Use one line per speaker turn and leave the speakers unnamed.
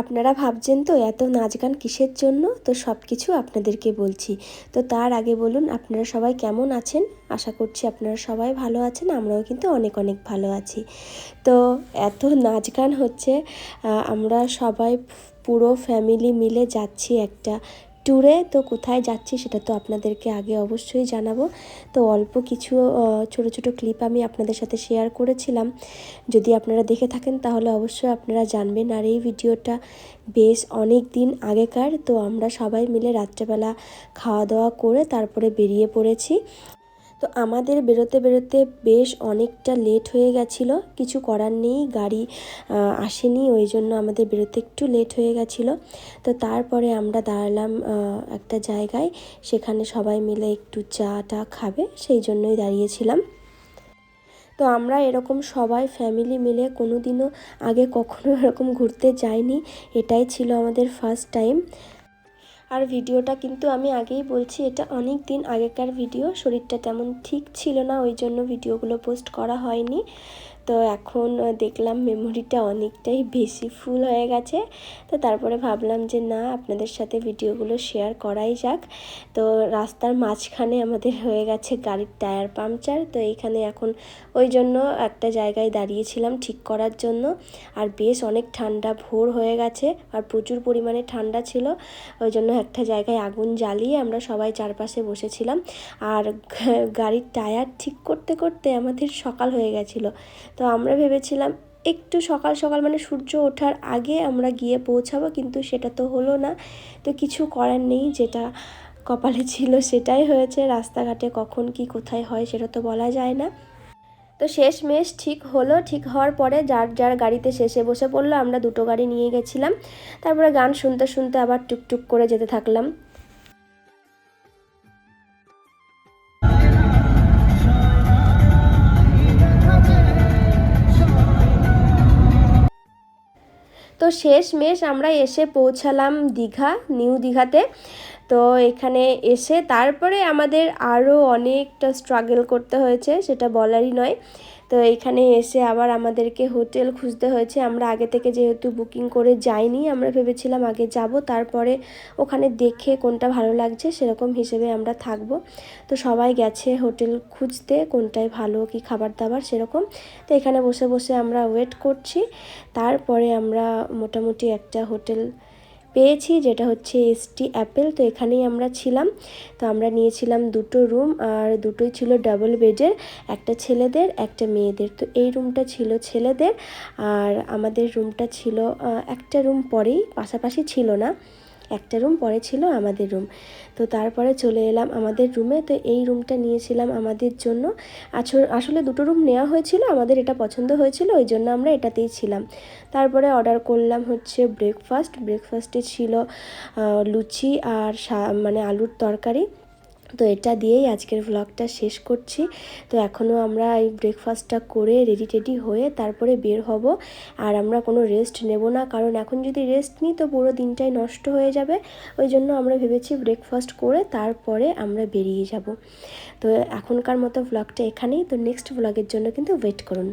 আপনারা ভাবছেন তো এত নাচ গান কিসের জন্য? তো সব কিছু আপনাদেরকে বলছি। তো তার আগে বলুন, আপনারা সবাই কেমন আছেন? আশা করছি আপনারা সবাই ভালো আছেন, আমরাও কিন্তু অনেক অনেক ভালো আছি। তো এত নাচ গান হচ্ছে আমরা সবাই পুরো ফ্যামিলি মিলে যাচ্ছি একটা ট্যুরে তো কোথায় যাচ্ছি সেটা তো আপনাদেরকে আগে অবশ্যই জানাব। তো অল্প কিছু ছোট ছোট ক্লিপ আমি আপনাদের সাথে শেয়ার করেছিলাম। যদি আপনারা দেখে থাকেন তাহলে অবশ্যই আপনারা জানবেন। আর এই ভিডিওটা বেশ অনেক দিন আগেকার। তো আমরা সবাই মিলে রাত্রেবেলা খাওয়া দাওয়া করে তারপরে বেরিয়ে পড়েছি। তো আমাদের বেরোতে বেরোতে বেশ অনেকটা লেট হয়ে গেছিল। কিছু করার নেই, গাড়ি আসেনি, ওই জন্য আমাদের বেরোতে একটু লেট হয়ে গেছিল। তো তারপরে আমরা দাঁড়ালাম একটা জায়গায়। সেখানে সবাই মিলে একটু চা টা খাবে, সেই জন্যই দাঁড়িয়েছিলাম। তো আমরা এরকম সবাই ফ্যামিলি মিলে কোনো দিনও আগে কখনো এরকম ঘুরতে যাইনি। এটাই ছিল আমাদের ফার্স্ট টাইম আর ভিডিওটা কিন্তু আমি আগেই বলছি, এটা অনেক দিন আগেকার ভিডিও, শরীরটা তেমন ঠিক ছিল না, ওই জন্য ভিডিওগুলো পোস্ট করা হয়নি। তো এখন দেখলাম মেমোরিটা অনেকটাই বেশি ফুল হয়ে গেছে। তো তারপরে ভাবলাম যে, না, আপনাদের সাথে ভিডিওগুলো শেয়ার করাই যাক। তো রাস্তার মাঝখানে আমাদের হয়ে গেছে গাড়ির টায়ার পাংচার তো এইখানে এখন ওই জন্য একটা জায়গায় দাঁড়িয়েছিলাম ঠিক করার জন্য। আর বেশ অনেক ঠান্ডা, ভোর হয়ে গেছে আর প্রচুর পরিমাণে ঠান্ডা ছিল। ওই জন্য একটা জায়গায় আগুন জ্বালিয়ে আমরা সবাই চারপাশে বসেছিলাম। আর গাড়ির টায়ার ঠিক করতে করতে আমাদের সকাল হয়ে গেছিল। তো আমরা ভেবেছিলাম একটু সকাল সকাল মানে সূর্য ওঠার আগে আমরা গিয়ে পৌঁছাবো, কিন্তু সেটা তো হলো না। তো কিছু করার নেই, যেটা কপালে ছিল সেটাই হয়েছে। রাস্তাঘাটে কখন কি কোথায় হয় সেটা তো বলা যায় না। তো শেষ মেশ ঠিক হলো, ঠিক হওয়ার পরে যার যার গাড়িতে শেষে বসে পড়ল, আমরা দুটো গাড়ি নিয়ে গেছিলাম। তারপরে গান শুনতে শুনতে আবার টুকটুক করে যেতে থাকলাম। তো শেষ মেশ আমরা এসে পৌঁছালাম দীঘা, নিউ দীঘাতে। তো এখানে এসে তারপরে আমাদের আরও অনেকটা স্ট্রাগল করতে হয়েছে, সেটা বলারই নয়। তো এখানে এসে আবার আমাদেরকে হোটেল খুঁজতে হয়েছে। আমরা আগে থেকে যেহেতু বুকিং করে যাইনি, আমরা ভেবেছিলাম আগে যাব, তারপরে ওখানে দেখে কোনটা ভালো লাগছে সেরকম হিসেবে আমরা থাকব। তো সবাই গেছে হোটেল খুঁজতে কোনটায় ভালো, কি খাবার দাবার সেরকম। তো এখানে বসে বসে আমরা ওয়েট করছি। তারপরে আমরা মোটামুটি একটা হোটেল পেয়েছি, যেটা হচ্ছে এসটি অ্যাপেল তো এখানেই আমরা ছিলাম। তো আমরা নিয়েছিলাম দুটো রুম আর দুটোই ছিল ডাবল বেডের একটা ছেলেদের, একটা মেয়েদের। তো এই রুমটা ছিল ছেলেদের, আর আমাদের রুমটা ছিল একটা রুম পরেই, পাশাপাশি ছিল না। একটা রুম পরে ছিল আমাদের রুম তো তারপরে চলে এলাম আমাদের রুমে তো এই রুমটা নিয়েছিলাম আমাদের জন্য। আসলে দুটো রুম নেওয়া হয়েছিল, আমাদের এটা পছন্দ হয়েছিল, ওই জন্য আমরা এটাতেই ছিলাম। তারপরে অর্ডার করলাম হচ্ছে ব্রেকফাস্ট ব্রেকফাস্টে ছিল লুচি আর মানে আলুর তরকারি। তো এটা দিয়েই আজকের ভ্লগটা শেষ করছি। তো এখনও আমরা এই ব্রেকফাস্টটা করে রেডি টেডি হয়ে তারপরে বের হব। আর আমরা কোনো রেস্ট নেব না, কারণ এখন যদি রেস্ট নিই তো পুরো দিনটাই নষ্ট হয়ে যাবে। ওই জন্য আমরা ভেবেছি ব্রেকফাস্ট করে তারপরে আমরা বেরিয়ে যাব। তো এখনকার মতো ভ্লগটা এখানেই। তো নেক্সট ভ্লগের জন্য কিন্তু ওয়েট করুন।